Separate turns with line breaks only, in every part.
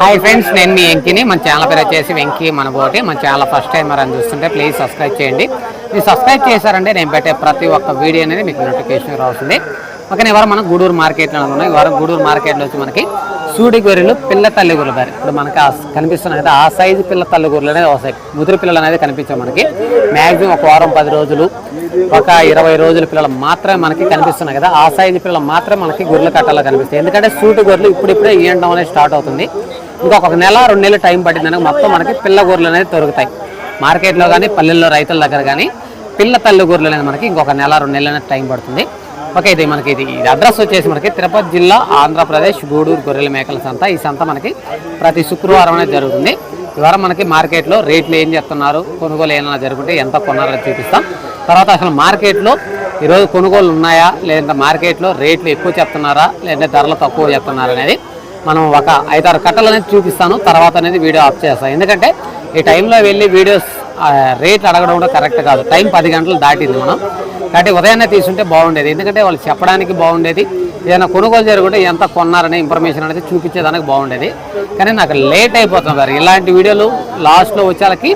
Hi friends నేను మీ వెంకిని. మన channel పేరు వచ్చేసి వెంకీ మన బోటి. మన ఛానల్ ఫస్ట్ టైం అని చూస్తుంటే ప్లీజ్ సబ్స్క్రైబ్ చేయండి. మీరు సబ్స్క్రైబ్ చేశారంటే నేను పెట్టే ప్రతి ఒక్క వీడియో అనేది మీకు నోటిఫికేషన్ రావుతుంది ఓకే ఇవాళ మనం గూడూరు మార్కెట్లో ఉన్నాయి ఇవాళ గూడూరు మార్కెట్లో వచ్చి మనకి సూడి గొర్రెలు పిల్ల తల్లి గొర్రెలు బారి ఇప్పుడు మనకి కనిపిస్తున్నాయి కదా ఆ సైజు పిల్ల తల్లి గొర్రెలు అనేది వస్తాయి ముదురు పిల్లలు అనేది కనిపించాయి మనకి. మ్యాక్సిమం ఒక వారం పది రోజులు ఒక ఇరవై రోజుల పిల్లలు మాత్రమే మనకి కనిపిస్తున్నాయి కదా. ఆ సైజు పిల్లలు మాత్రమే మనకి గొర్రెల కట్టాలో కనిపిస్తాయి. ఎందుకంటే సూటి గొర్రెలు ఇప్పుడిప్పుడే ఈయడం అనేది స్టార్ట్ అవుతుంది. ఇంకొక నెల రెండు నెలలు టైం పట్టిందని మొత్తం మనకి పిల్ల గొర్రెలు అనేది దొరుకుతాయి. మార్కెట్లో కానీ పల్లెల్లో రైతుల దగ్గర కానీ పిల్ల తల్లి గొర్రెలు అనేది మనకి ఇంకొక నెల రెండు నెలలు అనేది టైం పడుతుంది. ఓకే ఇది మనకి ఇది అడ్రస్ వచ్చేసి మనకి తిరుపతి జిల్లా ఆంధ్రప్రదేశ్ గూడూరు గొర్రెల మేకల సంత. ఈ సంత మనకి ప్రతి శుక్రవారం అనేది జరుగుతుంది. ఇవాళ మనకి మార్కెట్లో రేట్లు ఏం చెప్తున్నారు కొనుగోలు ఏమైనా జరుగుతుంటే ఎంత కొన్నారో చూపిస్తాం. తర్వాత అసలు మార్కెట్లో ఈరోజు కొనుగోలు ఉన్నాయా లేదంటే మార్కెట్లో రేట్లు ఎక్కువ చెప్తున్నారా లేదంటే ధరలు తక్కువ చెప్తున్నారా అనేది మనం ఒక ఐదారు కట్టలు అనేది చూపిస్తాను. తర్వాత అనేది వీడియో ఆఫ్ చేస్తాను. ఎందుకంటే ఈ టైంలో వెళ్ళి వీడియోస్ రేట్లు అడగడం కూడా కరెక్ట్ కాదు. టైం పది గంటలు దాటింది మనం. కాబట్టి ఉదయాన్నే తీసుంటే బాగుండేది. ఎందుకంటే వాళ్ళు చెప్పడానికి బాగుండేది. ఏదైనా కొనుగోలు జరుగుంటే ఎంత కొన్నారనే ఇన్ఫర్మేషన్ అనేది చూపించేదానికి బాగుండేది. కానీ నాకు లేట్ అయిపోతుంది సార్. ఇలాంటి వీడియోలు లాస్ట్లో వచ్చేళ్ళకి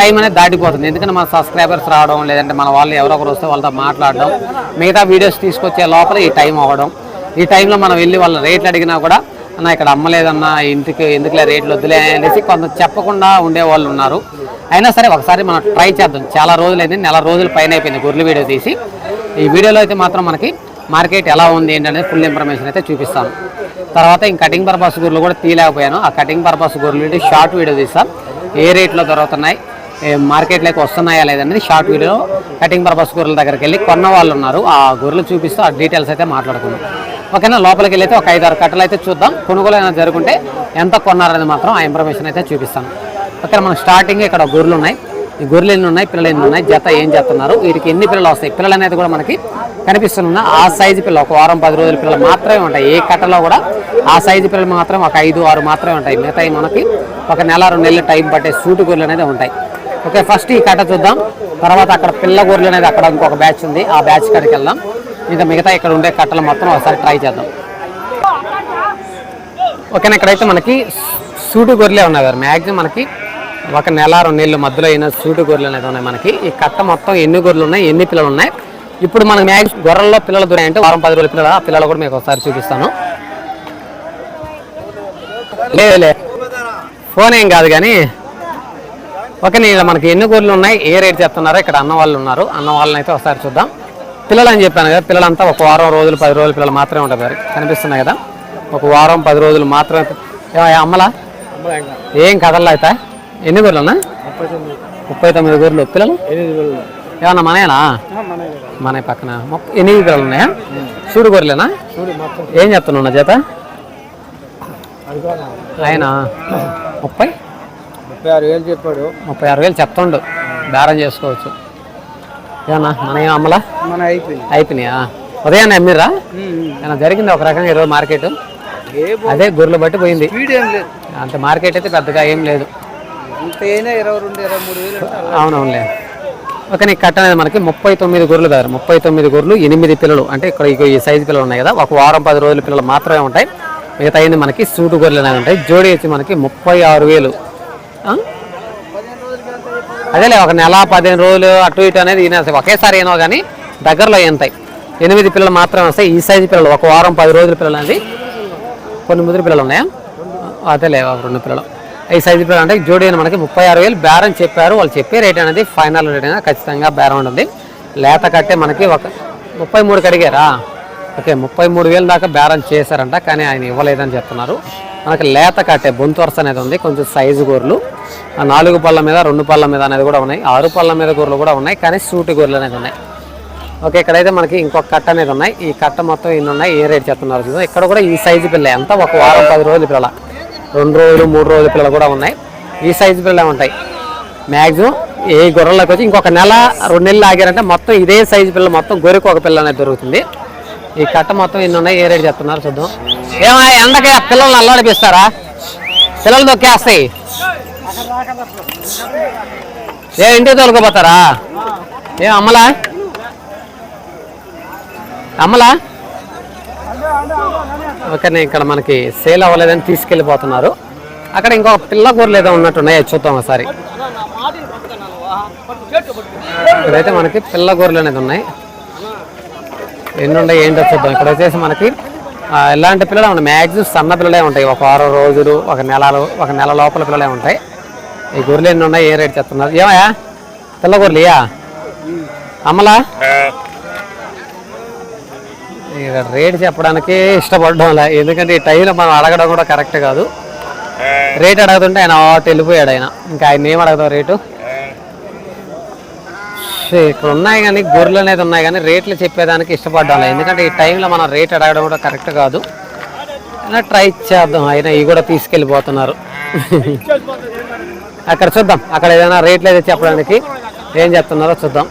టైం అనేది దాటిపోతుంది. ఎందుకంటే మన సబ్స్క్రైబర్స్ రావడం లేదంటే మన వాళ్ళు ఎవరో ఒకరు వస్తే వాళ్ళతో మాట్లాడడం మిగతా వీడియోస్ తీసుకొచ్చే లోపల ఈ టైం అవ్వడం. ఈ టైంలో మనం వెళ్ళి వాళ్ళ రేట్లు అడిగినా కూడా అన్న ఇక్కడ అమ్మలేదన్నా ఇంటికి ఎందుకులే రేట్లు వద్దులే అనేసి కొంత చెప్పకుండా ఉండేవాళ్ళు ఉన్నారు. అయినా సరే ఒకసారి మనం ట్రై చేద్దాం. చాలా రోజులైంది నెల రోజుల పైన అయిపోయింది గొర్రెలు వీడియో తీసి. ఈ వీడియోలో అయితే మాత్రం మనకి మార్కెట్ ఎలా ఉంది ఏంటనేది ఫుల్ ఇన్ఫర్మేషన్ అయితే చూపిస్తాను. తర్వాత ఇంక కటింగ్ పర్పస్ గుర్రెలు కూడా తీయలేకపోయాను. ఆ కటింగ్ పర్పస్ గుర్రెలు షార్ట్ వీడియో తీస్తాను ఏ రేట్లో దొరుకుతున్నాయి మార్కెట్లోకి వస్తున్నాయా లేదనేది షార్ట్ వీడియో. కటింగ్ పర్పస్ గొర్రెల దగ్గరికి వెళ్ళి కొన్న వాళ్ళు ఉన్నారు. ఆ గొర్రెలు చూపిస్తూ ఆ డీటెయిల్స్ అయితే మాట్లాడుకుందాం. ఓకేనా? లోపలికి వెళ్ళైతే ఒక ఒక ఐదారు కట్టలు అయితే చూద్దాం. కొనుగోలు అయినా జరుగుంటే ఎంత కొన్నారనేది మాత్రం ఆ ఇన్ఫర్మేషన్ అయితే చూపిస్తాను. ఓకే మనం స్టార్టింగ్ ఇక్కడ గొర్రెలు ఉన్నాయి. ఈ గొర్రెలు ఎన్ని ఉన్నాయి? పిల్లలు ఎన్ని ఉన్నాయి? జత ఏం చేస్తున్నారు? వీటికి ఎన్ని పిల్లలు వస్తాయి? పిల్లలు అనేది కూడా మనకి కనిపిస్తున్న ఆ సైజు పిల్లలు. ఒక వారం పది రోజుల పిల్లలు మాత్రమే ఉంటాయి. ఏ కట్టలో కూడా ఆ సైజు పిల్లలు మాత్రం ఒక ఐదు ఆరు మాత్రమే ఉంటాయి. మిగతాయి మనకి ఒక నెల రెండు నెలలు టైం పట్టే సూటు గొర్రెలు అనేది ఉంటాయి. ఓకే ఫస్ట్ ఈ కట్ట చూద్దాం. తర్వాత అక్కడ పిల్ల గొర్రెలు అనేది అక్కడ ఇంకొక బ్యాచ్ ఉంది. ఆ బ్యాచ్ కాడికి వెళ్దాం. ఇంకా మిగతా ఇక్కడ ఉండే కట్టలు మొత్తం ఒకసారి ట్రై చేద్దాం. ఓకేనా ఇక్కడైతే మనకి సూటు గొర్రెలే ఉన్నాయి గారు మ్యాక్సిమం మనకి ఒక నెల రెండు నెలల మధ్యలో అయిన సూటు గొర్రెలు అనేది ఉన్నాయి మనకి. ఈ కట్ట మొత్తం ఎన్ని గొర్రెలు ఉన్నాయి ఎన్ని పిల్లలు ఉన్నాయి? ఇప్పుడు మనకి మ్యాక్సిమం గొర్రెల్లో పిల్లలు దొరికాయంటే వారం పది రోజుల పిల్లలు ఆ పిల్లలు కూడా మీకు ఒకసారి చూపిస్తాను. లేదులే ఫోన్ ఏం కాదు కానీ ఓకే నేను మనకి ఎన్ని గొర్రెలు ఉన్నాయి ఏ రేట్ చెప్తున్నారో ఇక్కడ అన్న వాళ్ళు ఉన్నారు. అన్న వాళ్ళని అయితే ఒకసారి చూద్దాం. పిల్లలు అని చెప్పాను కదా పిల్లలంతా ఒక వారం రోజులు పది రోజులు పిల్లలు మాత్రమే ఉంటారు మరి కనిపిస్తున్నాయి కదా? ఒక వారం పది రోజులు మాత్రమే అమ్మలా? ఏం కథల్లో అయితే? ఎన్ని గొర్రెలు అన్నా? ముప్పై తొమ్మిది గొర్రెలు. పిల్లలు? ఏమన్నా మనయేనా? మన పక్కన. ఎనిమిది పిల్లలు ఉన్నాయా? చూడు గొర్రెలేనా? ఏం చెప్తున్నా చేత? ఆయన ముప్పై?
ముప్పై ఆరు వేలు చెప్పాడు.
ముప్పై ఆరు వేలు చెప్తుండు. బేరం చేసుకోవచ్చు. ఏమన్నా మన ఏం అమ్మలా?
మన అయిపోయింది
అయిపోయినాయా? ఉదయాన్నే ఏమన్నా జరిగింది ఒక రకంగా ఈరోజు మార్కెట్? అదే గొర్రెలు బట్టి పోయింది. అంత మార్కెట్ అయితే పెద్దగా ఏం లేదు. అవునవునులే. ఓకే నీకు కట్ట అనేది మనకి ముప్పై తొమ్మిది గొర్రెలు దారు. ముప్పై తొమ్మిది గొర్రెలు ఎనిమిది పిల్లలు. అంటే ఇక్కడ ఈ సైజు పిల్లలు ఉన్నాయి కదా ఒక వారం పది రోజుల పిల్లలు మాత్రమే ఉంటాయి. మిగతా అయింది మనకి సూటు గొర్రెలు అనేవి ఉంటాయి. జోడి వచ్చి మనకి ముప్పై ఆరు వేలు? అదేలే ఒక నెల పదిహేను రోజులు అటు ఇటు అనేది ఈయన ఒకేసారి ఏనో కానీ దగ్గరలో ఎంతాయి ఎనిమిది పిల్లలు మాత్రమే వస్తాయి. ఈ సైజు పిల్లలు ఒక వారం పది రోజుల పిల్లలు అనేది కొన్ని ముదురు పిల్లలు ఉన్నాయా? అదేలే ఒక రెండు పిల్లలు. ఈ సైజు పిల్లలు అంటే జోడీ అని మనకి ముప్పై ఆరు వేలు బేరం చెప్పారు. వాళ్ళు చెప్పే రేట్ అనేది ఫైనల్ రేట్ అనేది ఖచ్చితంగా బేరం ఉంటుంది. లేత కట్టే మనకి ఒక ముప్పై మూడు కడిగారా ఓకే ముప్పై మూడు వేలు దాకా బేరం చేశారంట కానీ ఆయన ఇవ్వలేదని చెప్తున్నారు. మనకి లేత కట్టే బొంతువరస అనేది ఉంది కొంచెం సైజు గొర్రెలు ఆ నాలుగు పళ్ళ మీద రెండు పళ్ళ మీద అనేది కూడా ఉన్నాయి ఆరు పళ్ళ మీద గొర్రెలు కూడా ఉన్నాయి కానీ సూటి గొర్రెలు అనేది ఉన్నాయి. ఓకే ఇక్కడైతే మనకి ఇంకొక కట్ట అనేది ఉన్నాయి. ఈ కట్ట మొత్తం ఇన్ని ఉన్నాయి ఏ రేట్ చెప్తున్నారు చూద్దాం. ఇక్కడ కూడా ఈ సైజు పిల్ల ఎంత ఒక వారం పది రోజుల పిల్లల. రెండు రోజులు మూడు రోజుల పిల్లలు కూడా ఉన్నాయి. ఈ సైజు పిల్లలే ఉంటాయి మ్యాక్సిమం ఏ గొర్రెలకు వచ్చి ఇంకొక నెల రెండు నెలలు ఆగారంటే మొత్తం ఇదే సైజు పిల్ల మొత్తం గొర్రెకు ఒక పిల్ల అనేది దొరుకుతుంది. ఈ కట్ట మొత్తం ఇన్ని ఉన్నాయి ఏ రేటు చెప్తున్నారు చూద్దాం. ఏమా ఎండకి పిల్లలు పిల్లల్ని అల్లాడిపిస్తారా? పిల్లలు దొక్కేస్తాయి ఏ ఇంటికి తొలగిపోతారా ఏ అమ్మలా? అమ్మలా? ఓకే ఇక్కడ మనకి సేల్ అవ్వలేదని తీసుకెళ్ళిపోతున్నారు. అక్కడ ఇంకో పిల్ల కూరలు ఏదో ఉన్నట్టున్నాయి అది చూద్దాం ఒకసారి. ఇక్కడైతే మనకి పిల్ల కూరలు అనేది ఉన్నాయి. ఎన్ని ఉన్నాయి ఏంటో చూద్దాం. ఇక్కడ వచ్చేసి మనకి ఎలాంటి పిల్లలు ఉన్నాయి. మ్యాక్సిమం సన్న పిల్లలే ఉంటాయి. ఒక వారం రోజులు ఒక నెలలు ఒక నెల లోపల పిల్లలే ఉంటాయి. ఈ గొర్రెలు ఎన్ని ఉన్నాయి? ఏ రేట్ చెప్తున్నారు? ఏమయ్యా? పిల్ల గొర్రెలు ఇయా అమ్మలా? ఇక రేట్ చెప్పడానికి ఇష్టపడడం లే ఎందుకంటే ఈ టైంలో మనం అడగడం కూడా కరెక్ట్ కాదు. రేట్ అడుగుతుంటే ఆయన అటు వెళ్ళిపోయాడు ఆయన. ఇంకా ఆయన ఏం అడగదాం రేటు? ఇక్కడ ఉన్నాయి కానీ గొర్రెలు అనేది ఉన్నాయి కానీ రేట్లు చెప్పేదానికి ఇష్టపడ్డాం లే. ఎందుకంటే ఈ టైంలో మనం రేట్ అడగడం కూడా కరెక్ట్ కాదు. అయినా ట్రై చేద్దాం. అయినా ఇవి కూడా తీసుకెళ్ళిపోతున్నారు. అక్కడ చూద్దాం. అక్కడ ఏదైనా రేట్లు అయితే చెప్పడానికి ఏం చెప్తున్నారో చూద్దాం.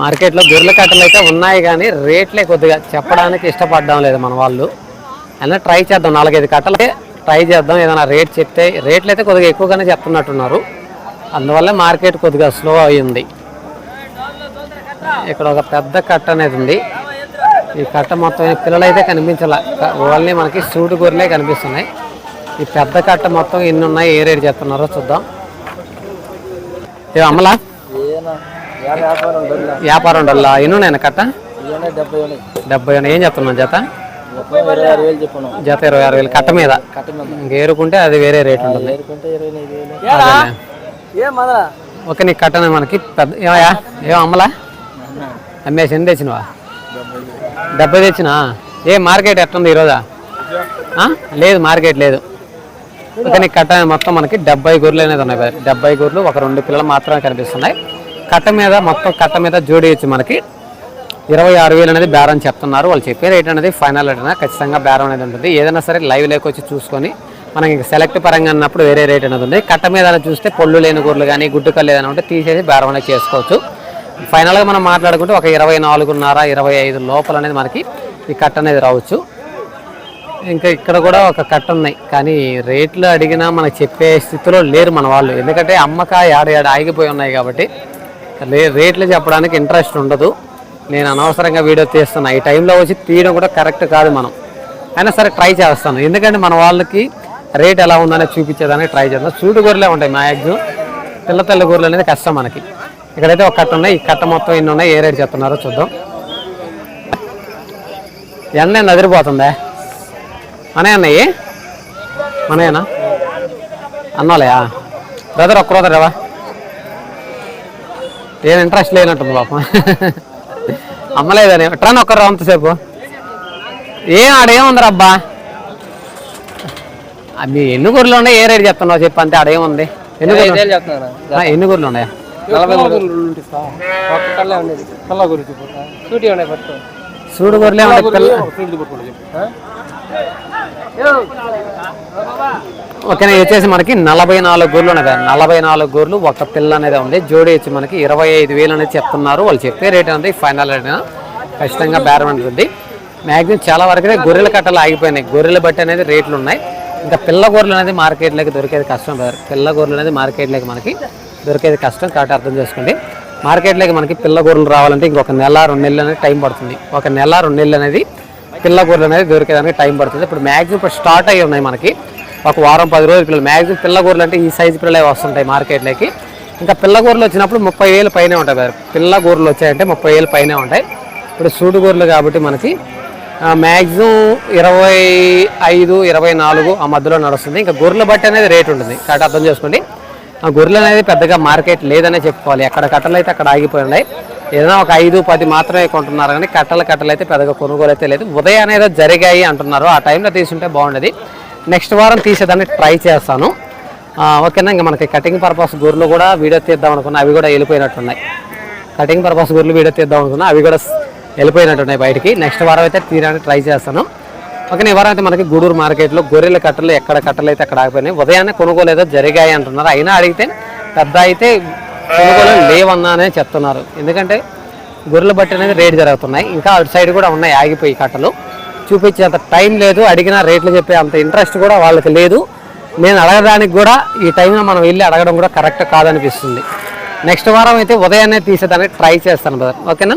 మార్కెట్లో గొర్రెల కట్టలు అయితే ఉన్నాయి కానీ రేట్లే కొద్దిగా చెప్పడానికి ఇష్టపడడం లేదు మన వాళ్ళు. అయినా ట్రై చేద్దాం. నాలుగైదు కట్టలే ట్రై చేద్దాం. ఏదైనా రేట్ చెప్తే రేట్లు అయితే కొద్దిగా ఎక్కువగానే చెప్తున్నట్టున్నారు. అందువల్ల మార్కెట్ కొద్దిగా స్లో అయ్యింది ఇక్కడ ఒక పెద్ద కట్ట అనేది ఉంది. ఈ కట్ట మొత్తం పిల్లలు అయితే కనిపించాల. ఓన్లీ మనకి సూడు గొర్రెలే కనిపిస్తున్నాయి. ఈ పెద్ద కట్ట మొత్తం ఎన్ని ఉన్నాయి ఏ రేట్ చెప్తున్నారో చూద్దాం. ఏ అమ్మలా
వ్యాపారం
ఉండాలా ఎన్ని ఉన్నాయి కట్ట?
డెబ్బై ఉన్నాయి.
ఏం చెప్తున్నాం జత? జత ఇరవై ఆరు వేలు. కట్ట మీద?
కట్ట మీద.
ఇంక ఏరుకుంటే అది వేరే రేట్ ఉంటుంది.
ఒక
నీ కట్టన కట్టనే మనకి పెద్ద ఏమయ్యా? ఏం అమ్మలా? అమ్మేసి ఎన్ని తెచ్చినవా? డెబ్బై తెచ్చినా? ఏ మార్కెట్ ఎట్టుంది ఈరోజా? లేదు మార్కెట్ లేదు. ఒక నీ కట్ట మొత్తం మనకి డెబ్బై గొర్రెలు అనేది ఉన్నాయి డెబ్బై గొర్రెలు ఒక రెండు పిల్లలు మాత్రమే కనిపిస్తున్నాయి. కట్ట మీద మొత్తం కట్ట మీద జోడి వచ్చి మనకి ఇరవై ఆరు వేలు అనేది బేరం చెప్తున్నారు. వాళ్ళు చెప్పే రేట్ అనేది ఫైనల్ రేట్ అనేది ఖచ్చితంగా బేరం అనేది ఉంటుంది. ఏదైనా సరే లైవ్ లేకొచ్చి చూసుకొని మనం ఇంకా సెలెక్ట్ పరంగా అన్నప్పుడు వేరే రేట్ అనేది ఉంది. కట్ట మీద చూస్తే పొల్లు లేని కూరలు కానీ గుడ్డు కళ్ళు ఏదైనా ఉంటే తీసేసి బేరం చేసుకోవచ్చు. ఫైనల్గా మనం మాట్లాడుకుంటే ఒక ఇరవై నాలుగున్నర ఇరవై ఐదు లోపల అనేది మనకి ఈ కట్ట అనేది రావచ్చు. ఇంకా ఇక్కడ కూడా ఒక కట్ట ఉన్నాయి. కానీ రేట్లు అడిగినా మనకు చెప్పే స్థితిలో లేరు మన వాళ్ళు. ఎందుకంటే అమ్మక ఏడ ఏడ ఆగిపోయి ఉన్నాయి కాబట్టి రేట్లు చెప్పడానికి ఇంట్రెస్ట్ ఉండదు. నేను అనవసరంగా వీడియో తీస్తున్నా. ఈ టైంలో వచ్చి తీయడం కూడా కరెక్ట్ కాదు మనం. అయినా సరే ట్రై చేస్తాను. ఎందుకంటే మన వాళ్ళకి రేట్ ఎలా ఉందనే చూపించేదానికి ట్రై చేద్దాం. చూడు గొర్రెలే ఉంటాయి మ్యాక్సిమం తెల్ల తెల్ల గొర్రెలు అనేది కష్టం మనకి. ఇక్కడైతే ఒక కట్ట ఉన్నాయి. ఈ కట్ట మొత్తం ఎన్ని ఉన్నాయి? ఏ రేట్ చెప్తున్నారో చూద్దాం. ఎండ ఏంది అదిరిపోతుందా? అనే అన్నయ్యి? మనయేనా? అన్నోలయా బ్రదర్ ఒక్క బ్రదర్ రేవా ఏం ఇంట్రెస్ట్ లేనట్టుంది పాపం. అమ్మలేదని ట్రైన్ ఒక్కరు అంతసేపు. ఏం ఆడేముందరబ్బా మీ ఎన్ని గొర్రెలు ఉన్నాయి? ఏ రేట్ చెప్తున్నావు? చెప్పు అంతే ఆడేముంది ఎన్ని గొర్రెలు? ఆ, ఎన్ని గొర్రెలు ఉన్నాయా? చూడు గొర్రెలే. ఓకేనా వచ్చేసి మనకి నలభై నాలుగు గొర్రెలు ఉన్నాయి నలభై నాలుగు గొర్రెలు ఒక పిల్ల అనేది ఉంది. జోడి వచ్చి మనకి ఇరవై ఐదు వేలు అనేది చెప్తున్నారు. వాళ్ళు చెప్పే రేట్ అనేది ఫైనల్ రేట్ ఖచ్చితంగా బేరం ఉంటుంది మ్యాక్సిమం చాలా వరకు గొర్రెల కట్టలు ఆగిపోయినాయి. గొర్రెల బట్టి అనేది రేట్లు ఉన్నాయి. ఇంకా పిల్ల గొర్రెలు అనేది మార్కెట్లోకి దొరికేది కష్టం బ్రదర్. పిల్ల గొర్రెలు అనేది మార్కెట్లోకి మనకి దొరికేది కష్టం కాబట్టి అర్థం చేసుకోండి. మార్కెట్లోకి మనకి పిల్ల గొర్రెలు రావాలంటే ఇంకొక నెల రెండు నెలలు అనేది టైం పడుతుంది. ఒక నెల రెండు నెలలు అనేది పిల్ల గొర్రెలు అనేది దొరికేదానికి టైం పడుతుంది. ఇప్పుడు మ్యాక్సిమం ఇప్పుడు స్టార్ట్ అయ్యి ఉన్నాయి మనకి. ఒక వారం పది రోజుల పిల్లలు మ్యాక్సిమం పిల్ల గొర్రెలు అంటే ఈ సైజు పిల్లలే వస్తుంటాయి మార్కెట్లోకి. ఇంకా పిల్ల గొర్రెలు వచ్చినప్పుడు ముప్పై వేలు పైనే ఉంటాయి బ్రదర్. పిల్ల గొర్రెలు వచ్చాయంటే ముప్పై వేలు పైనే ఉంటాయి. ఇప్పుడు సూడు గొర్రెలు కాబట్టి మనకి మ్యాక్సిమం ఇరవై ఐదు ఇరవై నాలుగు ఆ మధ్యలో నడుస్తుంది. ఇంకా గొర్రెల బట్టి అనేది రేట్ ఉంటుంది. కాబట్టి అర్థం చేసుకోండి. ఆ గొర్రెలు అనేది పెద్దగా మార్కెట్ లేదనే చెప్పుకోవాలి. ఎక్కడ కట్టలు అయితే అక్కడ ఆగిపోయి ఉన్నాయి. ఏదైనా ఒక ఐదు పది మాత్రమే కొంటున్నారు కానీ కట్టలు కట్టలు అయితే పెద్దగా కొనుగోలు అయితే లేదు. ఉదయం అనేది జరిగాయి అంటున్నారు. ఆ టైంలో తీసుంటే బాగుండేది. నెక్స్ట్ వారం తీసేదాన్ని ట్రై చేస్తాను. ఓకేనా? ఇంకా మనకి కటింగ్ పర్పస్ గొర్రెలు కూడా వీడియో తీద్దాం అనుకున్నా. అవి కూడా వెళ్ళిపోయినట్టున్నాయి. కటింగ్ పర్పస్ గొర్రెలు వీడియో తీద్దాం అనుకున్నా. అవి కూడా వెళ్ళిపోయినట్టున్నాయి బయటికి. నెక్స్ట్ వారం అయితే తీయడానికి ట్రై చేస్తాను. ఓకే ఈ వారం అయితే మనకి గూడూరు మార్కెట్లో గొర్రెల కట్టలు ఎక్కడ కట్టలు అయితే అక్కడ ఆగిపోయినాయి. ఉదయాన్నే కొనుగోలేదో జరిగాయి అంటున్నారు. అయినా అడిగితే పెద్ద అయితే కొనుగోలు లేవన్నానే చెప్తున్నారు. ఎందుకంటే గొర్రెలు బట్టి అనేది రేట్ జరుగుతున్నాయి. ఇంకా అటు సైడ్ కూడా ఉన్నాయి ఆగిపోయి కట్టలు. చూపించే అంత టైం లేదు. అడిగినా రేట్లు చెప్పే అంత ఇంట్రెస్ట్ కూడా వాళ్ళకి లేదు. నేను అడగడానికి కూడా ఈ టైంలో మనం వెళ్ళి అడగడం కూడా కరెక్ట్ కాదనిపిస్తుంది. నెక్స్ట్ వారం అయితే ఉదయాన్నే తీసేదానికి ట్రై చేస్తాను బ్రదర్ ఓకేనా?